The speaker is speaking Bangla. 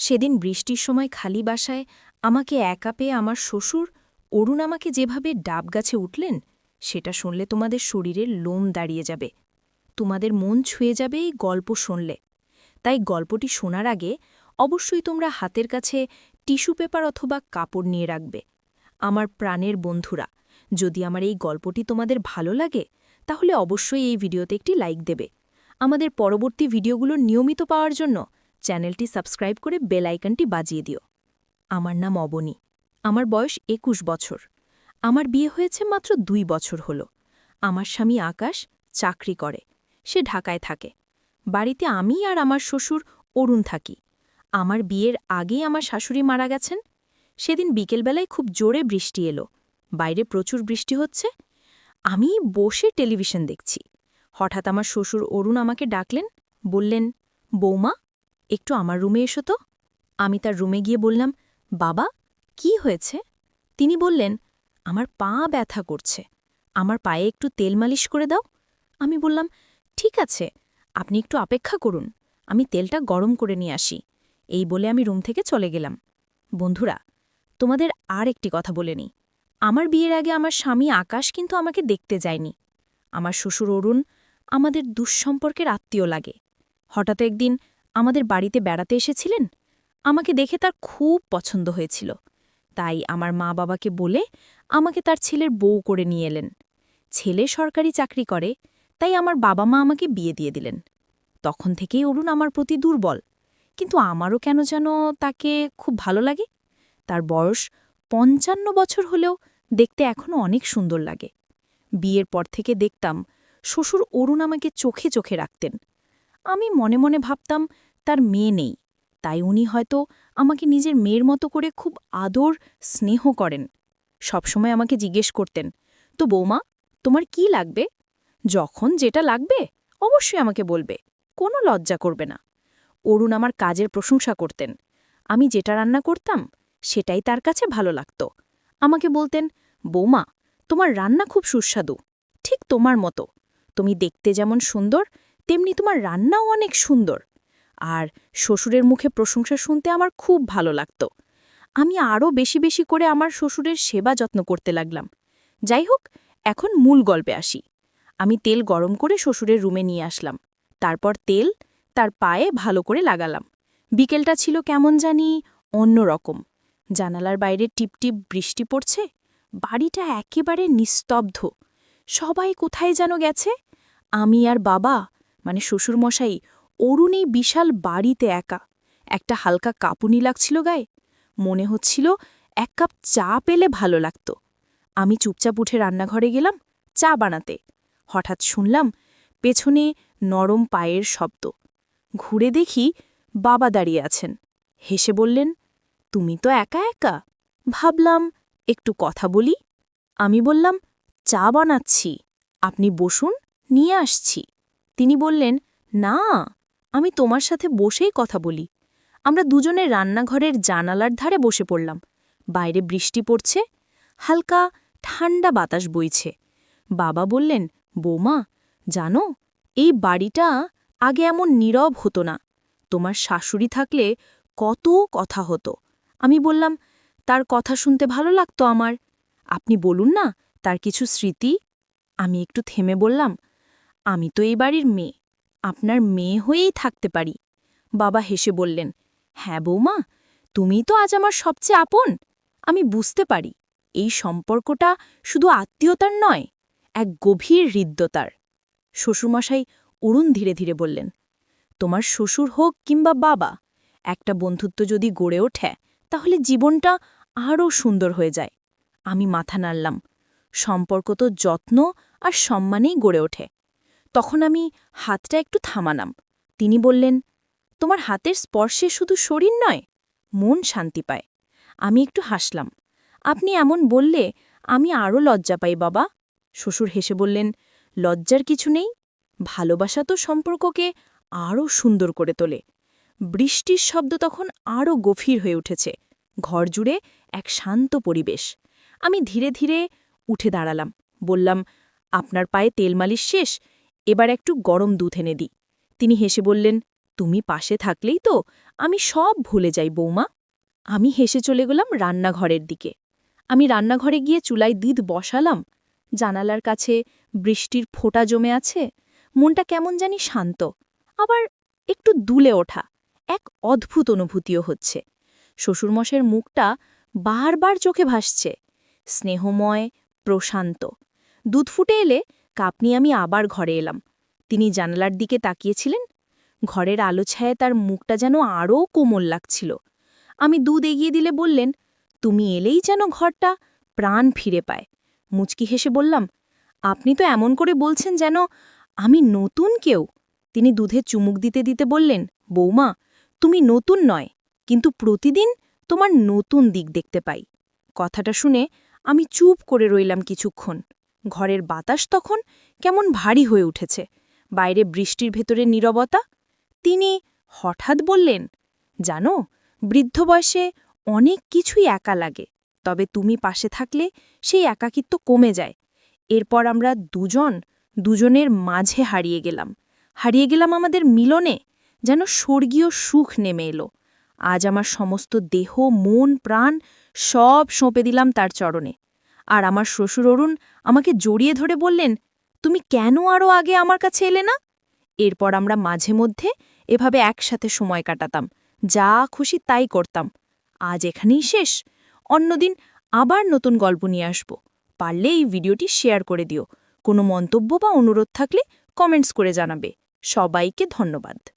সেদিন বৃষ্টির সময় খালি বাসায় আমাকে একা পেয়ে আমার শ্বশুর অরুণ আমাকে যেভাবে ডাব গাছে উঠলেন, সেটা শুনলে তোমাদের শরীরের লোম দাঁড়িয়ে যাবে। তোমাদের মন ছুঁয়ে যাবে এই গল্প শুনলে। তাই গল্পটি শোনার আগে অবশ্যই তোমরা হাতের কাছে টিস্যু পেপার অথবা কাপড় নিয়ে রাখবে। আমার প্রাণের বন্ধুরা, যদি আমার এই গল্পটি তোমাদের ভালো লাগে, তাহলে অবশ্যই এই ভিডিওতে একটি লাইক দেবে। আমাদের পরবর্তী ভিডিওগুলো নিয়মিত পাওয়ার জন্য চ্যানেলটি সাবস্ক্রাইব করে বেল আইকনটি বাজিয়ে দিও। আমার নাম অবনী। আমার বয়স একুশ বছর। আমার বিয়ে হয়েছে মাত্র দুই বছর হল। আমার স্বামী আকাশ চাকরি করে। সে ঢাকায় থাকে। বাড়িতে আমি আর আমার শ্বশুর অরুণ থাকি। আমার বিয়ের আগেই আমার শাশুড়ি মারা গেছেন। সেদিন বিকেলবেলায় খুব জোরে বৃষ্টি এলো। বাইরে প্রচুর বৃষ্টি হচ্ছে। আমি বসে টেলিভিশন দেখছি। হঠাৎ আমার শ্বশুর অরুণ আমাকে ডাকলেন, বললেন, বৌমা একটু আমার রুমে এসো তো। আমি তার রুমে গিয়ে বললাম, বাবা, কি হয়েছে? তিনি বললেন, আমার পা ব্যথা করছে। আমার পায়ে একটু তেল মালিশ করে দাও। আমি বললাম, ঠিক আছে, আপনি একটু অপেক্ষা করুন। আমি তেলটা গরম করে নিয়ে আসি। এই বলে আমি রুম থেকে চলে গেলাম। বন্ধুরা, তোমাদের আর একটি কথা বলে নিই। আমার বিয়ের আগে আমার স্বামী আকাশ কিন্তু আমাকে দেখতে যায়নি। আমার শ্বশুর অরুণ আমাদের দুঃসম্পর্কের আত্মীয় লাগে। হঠাৎ একদিন আমাদের বাড়িতে বেড়াতে এসেছিলেন? আমাকে দেখে তার খুব পছন্দ হয়েছিল। তাই আমার মা বাবাকে বলে আমাকে তার ছেলের বউ করে নিয়ে এলেন। ছেলে সরকারি চাকরি করে, তাই আমার বাবা মা আমাকে বিয়ে দিয়ে দিলেন। তখন থেকেই অরুণ আমার প্রতি দুর্বল। কিন্তু আমারও কেন যেন তাকে খুব ভালো লাগে? তার বয়স পঞ্চান্ন বছর হলেও দেখতে এখনও অনেক সুন্দর লাগে। বিয়ের পর থেকে দেখতাম শ্বশুর অরুণ আমাকে চোখে চোখে রাখতেন। আমি মনে মনে ভাবতাম, তার মেয়ে নেই। তাই উনি হয়তো আমাকে নিজের মেয়ের মতো করে খুব আদর, স্নেহ করেন। সবসময় আমাকে জিজ্ঞেস করতেন, তো বৌমা, তোমার কি লাগবে? যখন যেটা লাগবে, অবশ্যই আমাকে বলবে, কোনো লজ্জা করবে না। অরুণ আমার কাজের প্রশংসা করতেন। আমি যেটা রান্না করতাম, সেটাই তার কাছে ভালো লাগত। আমাকে বলতেন, বৌমা, তোমার রান্না খুব সুস্বাদু, ঠিক তোমার মতো। তুমি দেখতে যেমন সুন্দর তেমনি তোমার রান্নাও অনেক সুন্দর। আর শ্বশুরের মুখে প্রশংসা শুনতে আমার খুব ভালো লাগত। আমি আরও বেশি বেশি করে আমার শ্বশুরের সেবা যত্ন করতে লাগলাম। যাই হোক, এখন মূল গল্পে আসি। আমি তেল গরম করে শ্বশুরের রুমে নিয়ে আসলাম। তারপর তেল তার পায়ে ভালো করে লাগালাম। বিকেলটা ছিল কেমন জানি অন্যরকম জানালার বাইরে টিপটিপ বৃষ্টি পড়ছে। বাড়িটা একেবারে নিস্তব্ধ। সবাই কোথায় যেন গেছে? আমি আর বাবা মানে শ্বশুরমশাই, অরুণ এই বিশাল বাড়িতে একা। একটা হালকা কাঁপুনি লাগছিল গায়ে। মনে হচ্ছিল এক কাপ চা পেলে ভালো লাগত। আমি চুপচাপ উঠে রান্নাঘরে গেলাম চা বানাতে। হঠাৎ শুনলাম পেছনে নরম পায়ের শব্দ। ঘুরে দেখি বাবা দাঁড়িয়ে আছেন। হেসে বললেন, তুমি তো একা একা? ভাবলাম, একটু কথা বলি? আমি বললাম, চা বানাচ্ছি। আপনি বসুন, নিয়ে আসছি। তিনি বললেন, না, আমি তোমার সাথে বসেই কথা বলি। আমরা দুজনে রান্নাঘরের জানালার ধারে বসে পড়লাম। বাইরে বৃষ্টি পড়ছে, হালকা ঠান্ডা বাতাস বইছে। বাবা বললেন, বৌমা, জানো, এই বাড়িটা আগে এমন নীরব হতো না। তোমার শাশুড়ি থাকলে কত কথা হতো। আমি বললাম, তার কথা শুনতে ভালো লাগতো আমার। আপনি বলুন না, তার কিছু স্মৃতি? আমি একটু থেমে বললাম আমি তো এই বাড়ির মেয়ে। আপনার মেয়ে হয়েই থাকতে পারি। বাবা হেসে বললেন হ্যাঁ বৌমা তুমি তো আজ আমার সবচেয়ে আপন। আমি বুঝতে পারি, এই সম্পর্কটা শুধু আত্মীয়তার নয়, এক গভীর হৃদ্যতার। শ্বশুরমশাই অরুণ ধীরে ধীরে বললেন, তোমার শ্বশুর হোক কিংবা বাবা, একটা বন্ধুত্ব যদি গড়ে ওঠে, তাহলে জীবনটা আরও সুন্দর হয়ে যায়। আমি মাথা নাড়লাম, সম্পর্ক তো যত্ন আর সম্মানেই গড়ে ওঠে। তখন আমি হাতটা একটু থামানাম তিনি বললেন, তোমার হাতের স্পর্শে শুধু শরীর নয়, মন শান্তি পায়। আমি একটু হাসলাম। আপনি এমন বললে আমি আরও লজ্জা পাই বাবা। শ্বশুর হেসে বললেন, লজ্জার কিছু নেই, ভালোবাসা তো সম্পর্ককে আরও সুন্দর করে তোলে। বৃষ্টির শব্দ তখন আরও গভীর হয়ে উঠেছে, ঘর জুড়ে এক শান্ত পরিবেশ। আমি ধীরে ধীরে উঠে দাঁড়ালাম, বললাম, আপনার পায়ে তেল মালিশ শেষ এবার একটু গরম দুধ এনে দিই। তিনি হেসে বললেন, তুমি পাশে থাকলেই তো আমি সব ভুলে যাই বৌমা। আমি হেসে চলে গেলাম রান্নাঘরের দিকে। আমি রান্নাঘরে গিয়ে চুলায় দুধ বসালাম। জানালার কাছে বৃষ্টির ফোঁটা জমে আছে, মনটা কেমন জানি শান্ত, আবার একটু দুলে ওঠা, এক অদ্ভুত অনুভূতিও হচ্ছে। শ্বশুরমশের মুখটা বারবার চোখে ভাসছে, স্নেহময়, প্রশান্ত। দুধ ফুটে এলে কাপ নিয়ে আমি আবার ঘরে এলাম। তিনি জানালার দিকে তাকিয়েছিলেন। ঘরের আলো ছায়ায় তার মুখটা যেন আরও কোমল লাগছিল। আমি দুধ এগিয়ে দিলে বললেন, তুমি এলেই যেন ঘরটা প্রাণ ফিরে পায়। মুচকি হেসে বললাম, আপনি তো এমন করে বলছেন যেন আমি নতুন কেউ। তিনি দুধে চুমুক দিতে দিতে বললেন, বৌমা, তুমি নতুন নয়, কিন্তু প্রতিদিন তোমার নতুন দিক দেখতে পাই। কথাটা শুনে আমি চুপ করে রইলাম কিছুক্ষণ। ঘরের বাতাস তখন কেমন ভারী হয়ে উঠেছে। বাইরে বৃষ্টির ভেতরে নীরবতা। তিনি হঠাৎ বললেন, জানো, বৃদ্ধ বয়সে অনেক কিছুই একা লাগে, তবে তুমি পাশে থাকলে সেই একাকিত্ব কমে যায়। এরপর আমরা দুজন, দুজনের মাঝে হারিয়ে গেলাম। হারিয়ে গেলাম আমাদের মিলনে, যেন স্বর্গীয় সুখ নেমে এলো। আজ আমার সমস্ত দেহ, মন, প্রাণ সব সঁপে দিলাম তার চরণে। আর আমার শ্বশুর অরুণ আমাকে জড়িয়ে ধরে বললেন, তুমি কেন আরও আগে আমার কাছে এলে না? এরপর আমরা মাঝে মধ্যে এভাবে একসাথে সময় কাটাতাম। যা খুশি তাই করতাম। আজ এখানেই শেষ। অন্যদিন আবার নতুন গল্প নিয়ে আসব। পারলে এই ভিডিওটি শেয়ার করে দিও। কোনো মন্তব্য বা অনুরোধ থাকলে কমেন্টস করে জানাবে। সবাইকে ধন্যবাদ।